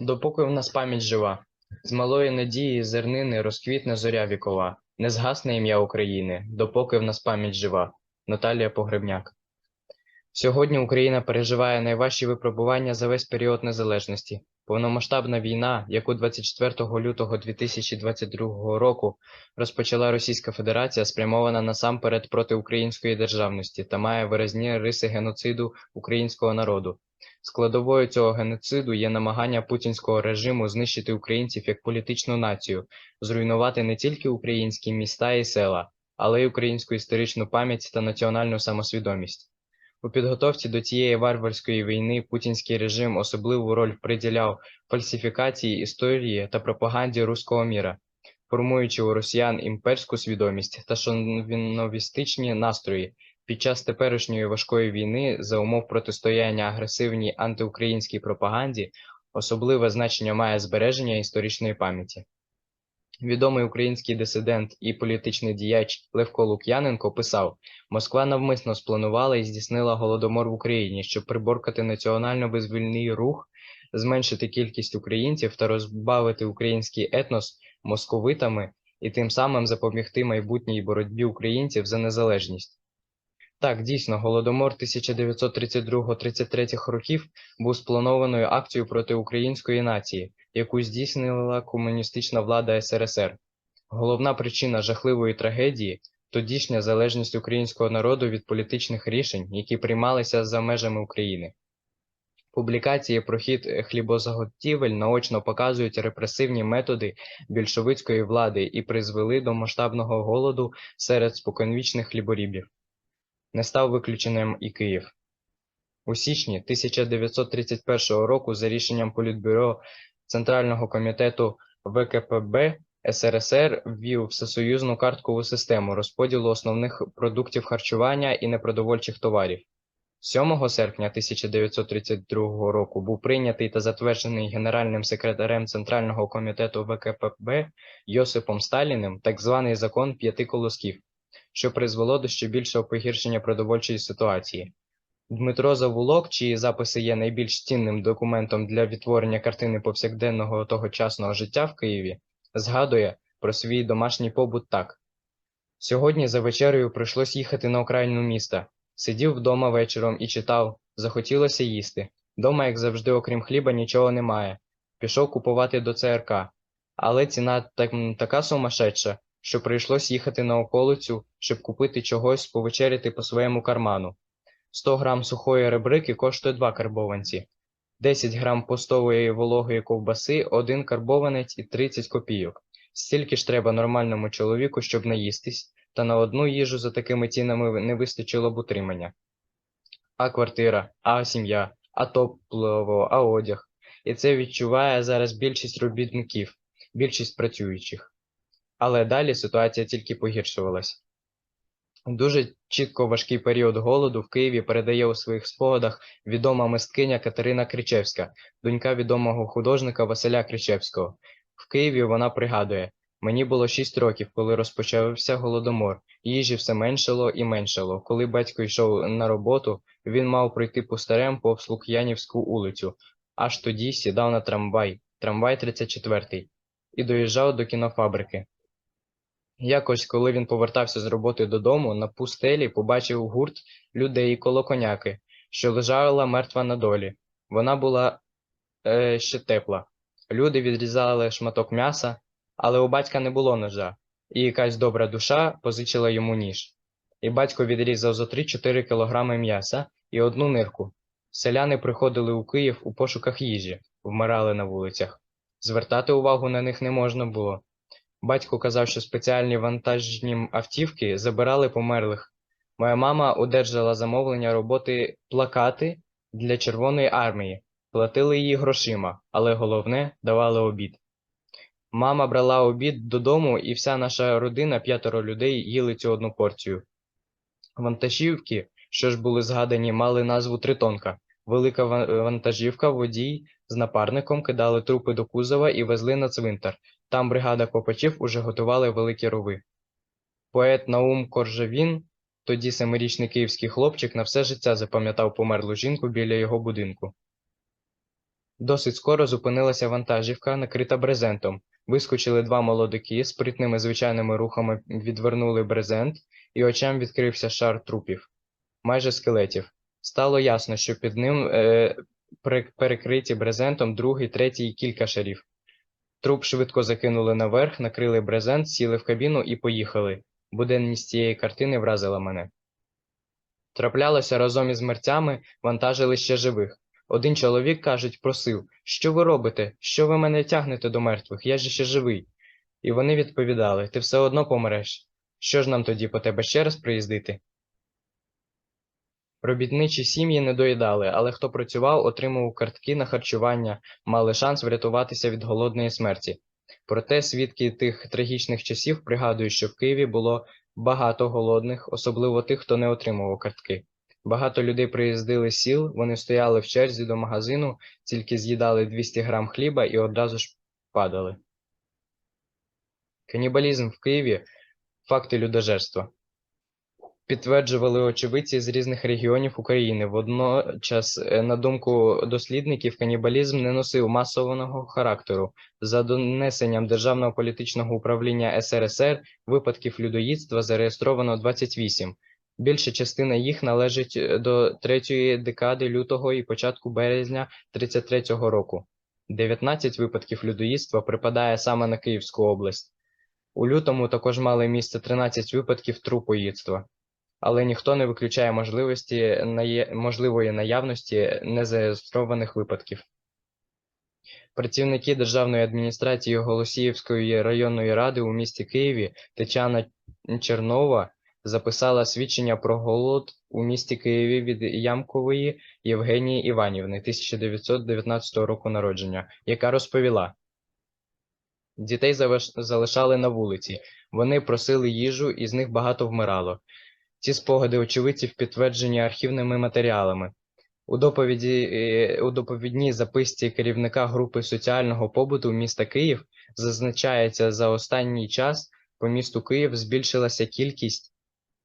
Допоки в нас пам'ять жива, з малої надії зернини розквітне зоря вікова, не згасне ім'я України, допоки в нас пам'ять жива. Наталія Погребняк. Сьогодні Україна переживає найважчі випробування за весь період незалежності. Повномасштабна війна, яку 24 лютого 2022 року розпочала Російська Федерація, спрямована насамперед проти української державності та має виразні риси геноциду українського народу. Складовою цього геноциду є намагання путінського режиму знищити українців як політичну націю, зруйнувати не тільки українські міста і села, але й українську історичну пам'ять та національну самосвідомість. У підготовці до цієї варварської війни путінський режим особливу роль приділяв фальсифікації історії та пропаганді руського міра, формуючи у росіян імперську свідомість та шовіністичні настрої, під час теперішньої важкої війни за умов протистояння агресивній антиукраїнській пропаганді особливе значення має збереження історичної пам'яті. Відомий український дисидент і політичний діяч Левко Лук'яненко писав: Москва навмисно спланувала і здійснила голодомор в Україні, щоб приборкати національно-визвольний рух, зменшити кількість українців та розбавити український етнос московитами і тим самим запобігти майбутній боротьбі українців за незалежність. Так, дійсно, голодомор 1932-33 років був спланованою акцією проти української нації, яку здійснила комуністична влада СРСР. Головна причина жахливої трагедії тодішня залежність українського народу від політичних рішень, які приймалися за межами України. Публікації про хід хлібозаготівель наочно показують репресивні методи більшовицької влади і призвели до масштабного голоду серед споконвічних хліборібів. Не став виключенням і Київ. У січні 1931 року за рішенням Політбюро Центрального комітету ВКПБ СРСР ввів всесоюзну карткову систему розподілу основних продуктів харчування і непродовольчих товарів. 7 серпня 1932 року був прийнятий та затверджений генеральним секретарем Центрального комітету ВКПБ Йосипом Сталіним так званий закон п'яти колосків, що призвело до ще більшого погіршення продовольчої ситуації. Дмитро Завулок, чиї записи є найбільш цінним документом для відтворення картини повсякденного тогочасного життя в Києві, згадує про свій домашній побут так. Сьогодні за вечерею прийшлось їхати на окраїну міста. Сидів вдома вечором і читав, захотілося їсти. Дома, як завжди, окрім хліба, нічого немає. Пішов купувати до ЦРК. Але ціна так, така сумасшедша, що прийшлось їхати на околицю, щоб купити чогось повечеряти по своєму карману. 100 грам сухої ребрики коштує 2 карбованці, 10 грам постової вологої ковбаси, 1 карбованець і 30 копійок. Стільки ж треба нормальному чоловіку, щоб наїстись, та на одну їжу за такими цінами не вистачило б утримання. А квартира, а сім'я, а топливо, а одяг. І це відчуває зараз більшість робітників, більшість працюючих. Але далі ситуація тільки погіршувалась. Дуже чітко важкий період голоду в Києві передає у своїх спогадах відома мисткиня Катерина Кричевська, донька відомого художника Василя Кричевського. В Києві вона пригадує: мені було 6 років, коли розпочався голодомор. Їжі все меншало і меншало. Коли батько йшов на роботу, він мав пройти пустарем повз Лук'янівську улицю. Аж тоді сідав на трамвай, трамвай 34-й, і доїжджав до кінофабрики. Якось, коли він повертався з роботи додому, на пустелі побачив гурт людей коло коняки, що лежала мертва на долі. Вона була е, ще тепла. Люди відрізали шматок м'яса, але у батька не було ножа, і якась добра душа позичила йому ніж. І батько відрізав зо 3-4 кілограми м'яса і одну нирку. Селяни приходили у Київ у пошуках їжі, вмирали на вулицях. Звертати увагу на них не можна було. Батько казав, що спеціальні вантажні автівки забирали померлих. Моя мама одержала замовлення роботи плакати для Червоної армії, платили її грошима, але головне давали обід. Мама брала обід додому, і вся наша родина, п'ятеро людей, їли цю одну порцію. Вантажівки, що ж були згадані, мали назву Тритонка. Велика вантажівка, водій з напарником кидали трупи до кузова і везли на цвинтар. Там бригада копачів уже готували великі рови. Поет Наум Коржавін, тоді семирічний київський хлопчик, на все життя запам'ятав померлу жінку біля його будинку. Досить скоро зупинилася вантажівка, накрита брезентом. Вискочили два молодики, спритними звичайними рухами відвернули брезент, і очам відкрився шар трупів, майже скелетів. Стало ясно, що під ним е, перекриті брезентом другий, третій і кілька шарів. Труп швидко закинули наверх, накрили брезент, сіли в кабіну і поїхали. Буденність цієї картини вразила мене. Траплялося разом із мерцями, вантажили ще живих. Один чоловік, кажуть, просив, що ви робите? Що ви мене тягнете до мертвих? Я ж ще живий. І вони відповідали, ти все одно помреш. Що ж нам тоді по тебе ще раз приїздити? Робітничі сім'ї не доїдали, але хто працював, отримував картки на харчування, мали шанс врятуватися від голодної смерті. Проте свідки тих трагічних часів пригадують, що в Києві було багато голодних, особливо тих, хто не отримував картки. Багато людей приїздили з сіл, вони стояли в черзі до магазину, тільки з'їдали 200 грам хліба і одразу ж падали. Канібалізм в Києві факти людожерства. Підтверджували очевидці з різних регіонів України. Водночас, е, на думку дослідників, канібалізм не носив масованого характеру. За донесенням Державного політичного управління СРСР випадків людоїдства зареєстровано 28. Більша частина їх належить е, до третьої декади лютого і початку березня 33-го року. 19 випадків людоїдства припадає саме на Київську область. У лютому також мали місце 13 випадків трупоїдства але ніхто не виключає можливості можливої наявності незареєстрованих випадків. Працівники Державної адміністрації Голосіївської районної ради у місті Києві Тетяна Чернова записала свідчення про голод у місті Києві від Ямкової Євгенії Іванівни 1919 року народження, яка розповіла. Дітей залишали на вулиці, вони просили їжу, і з них багато вмирало. Ці спогади очевидців підтверджені архівними матеріалами. У доповіді е, у доповідній записці керівника групи соціального побуту міста Київ зазначається, за останній час по місту Київ збільшилася кількість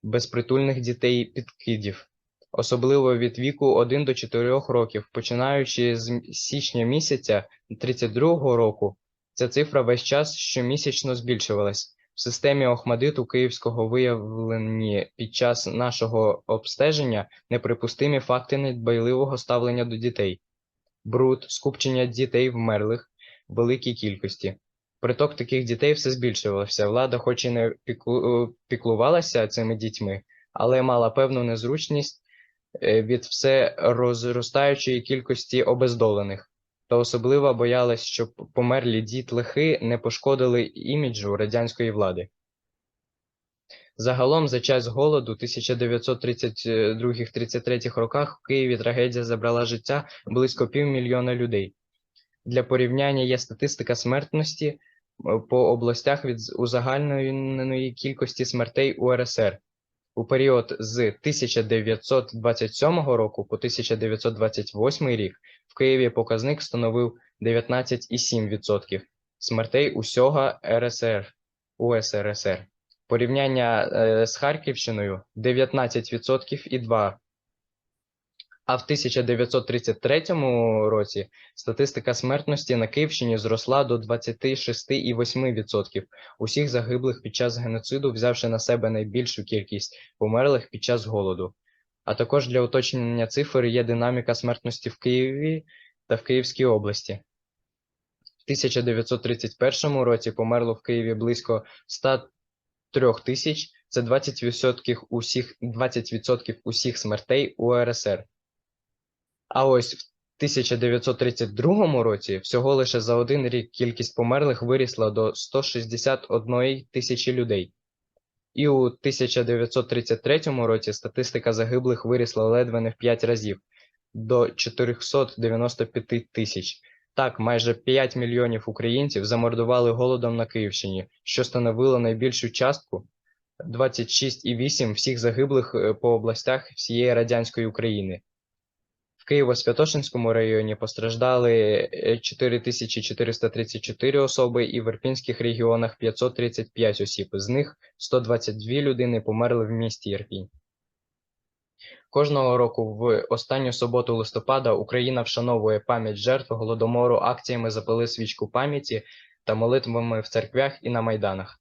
безпритульних дітей підкидів, особливо від віку 1 до 4 років, починаючи з січня місяця 32 року. Ця цифра весь час щомісячно збільшувалась. В системі Охмадиту Київського виявлені під час нашого обстеження неприпустимі факти недбайливого ставлення до дітей, бруд, скупчення дітей вмерлих в великій кількості. Приток таких дітей все збільшувався. Влада, хоч і не е, піклувалася цими дітьми, але мала певну незручність е, від все розростаючої кількості обездолених та особливо боялась, щоб померлі дітлахи не пошкодили іміджу радянської влади. Загалом за час голоду 1932-33 роках в Києві трагедія забрала життя близько півмільйона людей. Для порівняння є статистика смертності е, по областях від узагальненої кількості смертей УРСР. У період з 1927 року по 1928 рік в Києві показник становив 19,7% смертей усього РСР УСРСР. Порівняння е, з Харківщиною 19% і 2%. А в 1933 році статистика смертності на Київщині зросла до 26,8% усіх загиблих під час геноциду, взявши на себе найбільшу кількість померлих під час голоду. А також для уточнення цифр є динаміка смертності в Києві та в Київській області. В 1931 році померло в Києві близько 103 тисяч, це 20% усіх, 20% усіх смертей УРСР. А ось в 1932 році всього лише за один рік кількість померлих вирісла до 161 тисячі людей. І у 1933 році статистика загиблих вирісла ледве не в 5 разів до 495 тисяч. Так, майже 5 мільйонів українців замордували голодом на Київщині, що становило найбільшу частку 26,8 всіх загиблих е, по областях всієї радянської України. Києво-Святошинському районі постраждали е, 4434 особи і в Ірпінських регіонах 535 осіб. З них 122 людини померли в місті Ірпінь. Кожного року в останню суботу листопада Україна вшановує пам'ять жертв голодомору акціями «Запали свічку пам'яті» та молитвами в церквях і на майданах.